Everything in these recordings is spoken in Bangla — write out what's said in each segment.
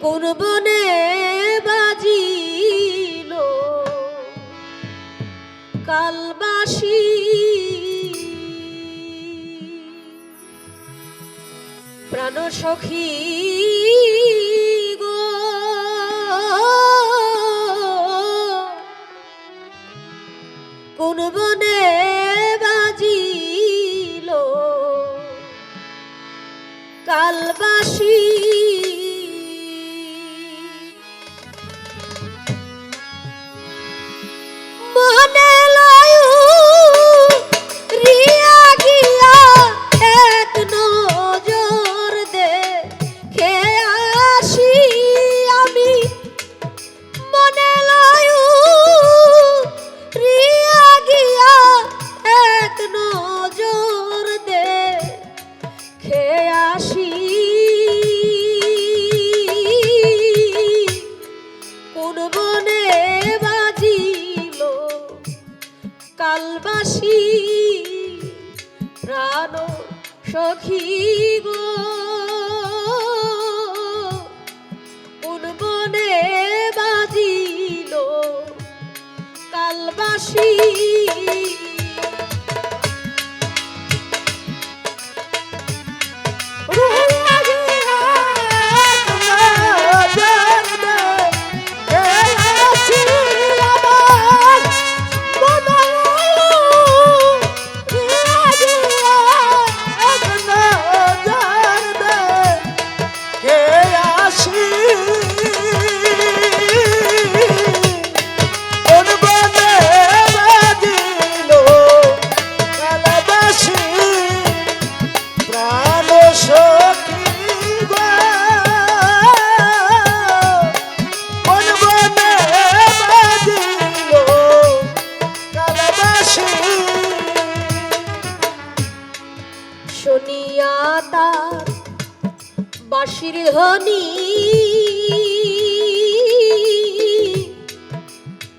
কোন বনে বাজিল। কালবাসী প্রাণ সখী গো। কোন বনে বাজিল। কালবাসী তার বাঁশির ধ্বনি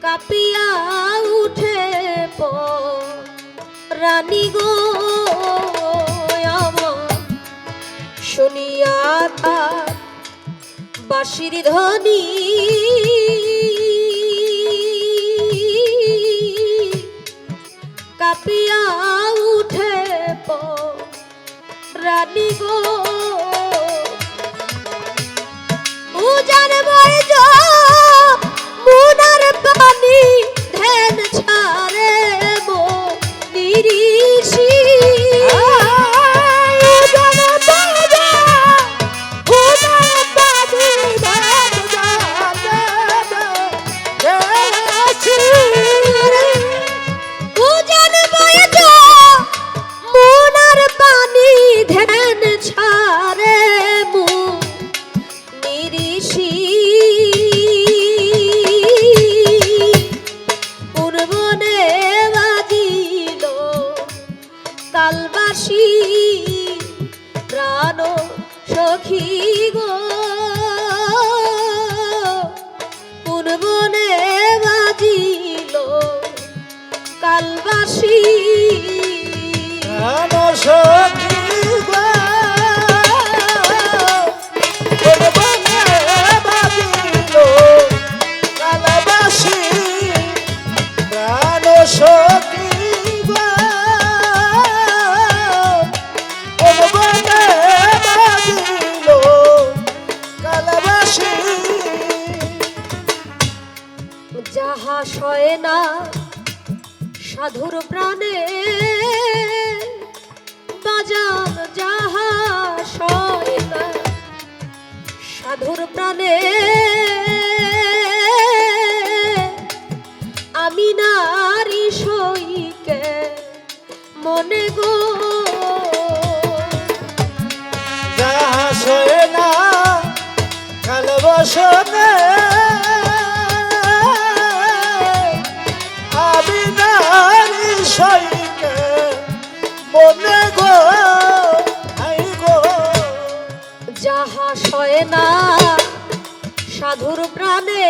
কাপিয়া উঠে রানী গো শুনিয়া তার বাঁশির ধ্বনি। কাপিয়া উঠে রানী গো। সখী গো। মনে বাজিল কালবাসী। যাহা না সাধুর প্রাণে। বাজান যাহা সয় না সাধুর প্রাণে সাধুর প্রাণে।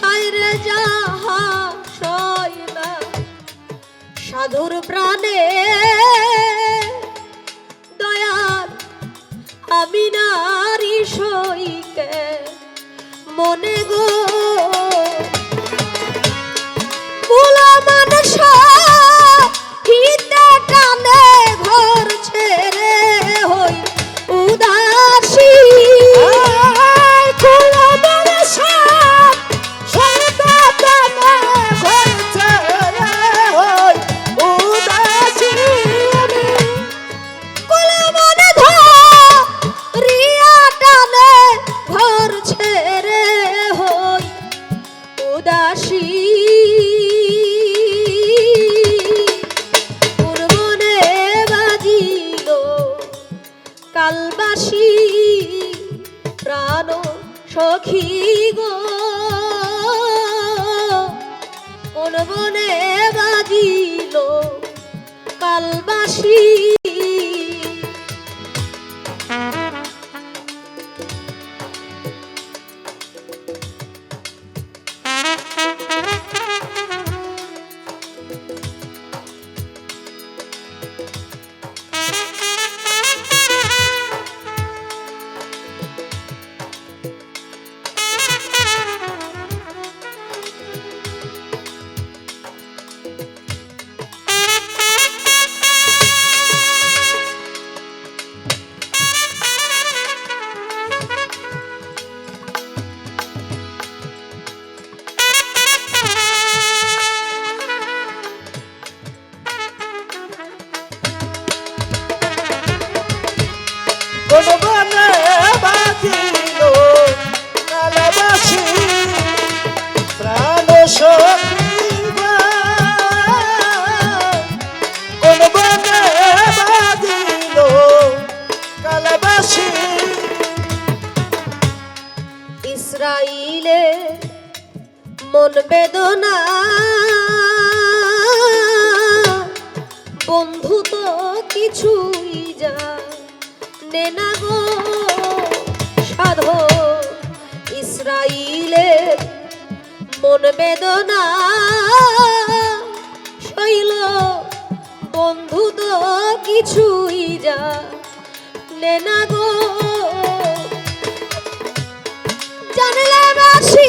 হায়রে যাহা না সাধুর প্রাণে। দয়াল আমি নারী সইকে মনে গো। শ্রাবণে বাজিল কালবাসী ইসরাইলে মন বেদনা। বন্ধু তো কিছুই যা নেনা গো। সাধ ইসরাইলে মন বেদনা। শৈল বন্ধু তো কিছুই যা নেনা গো। জানলে বাসি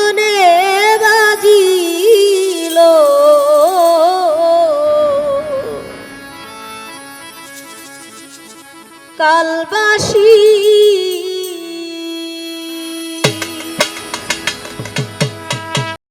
ভালবাসি।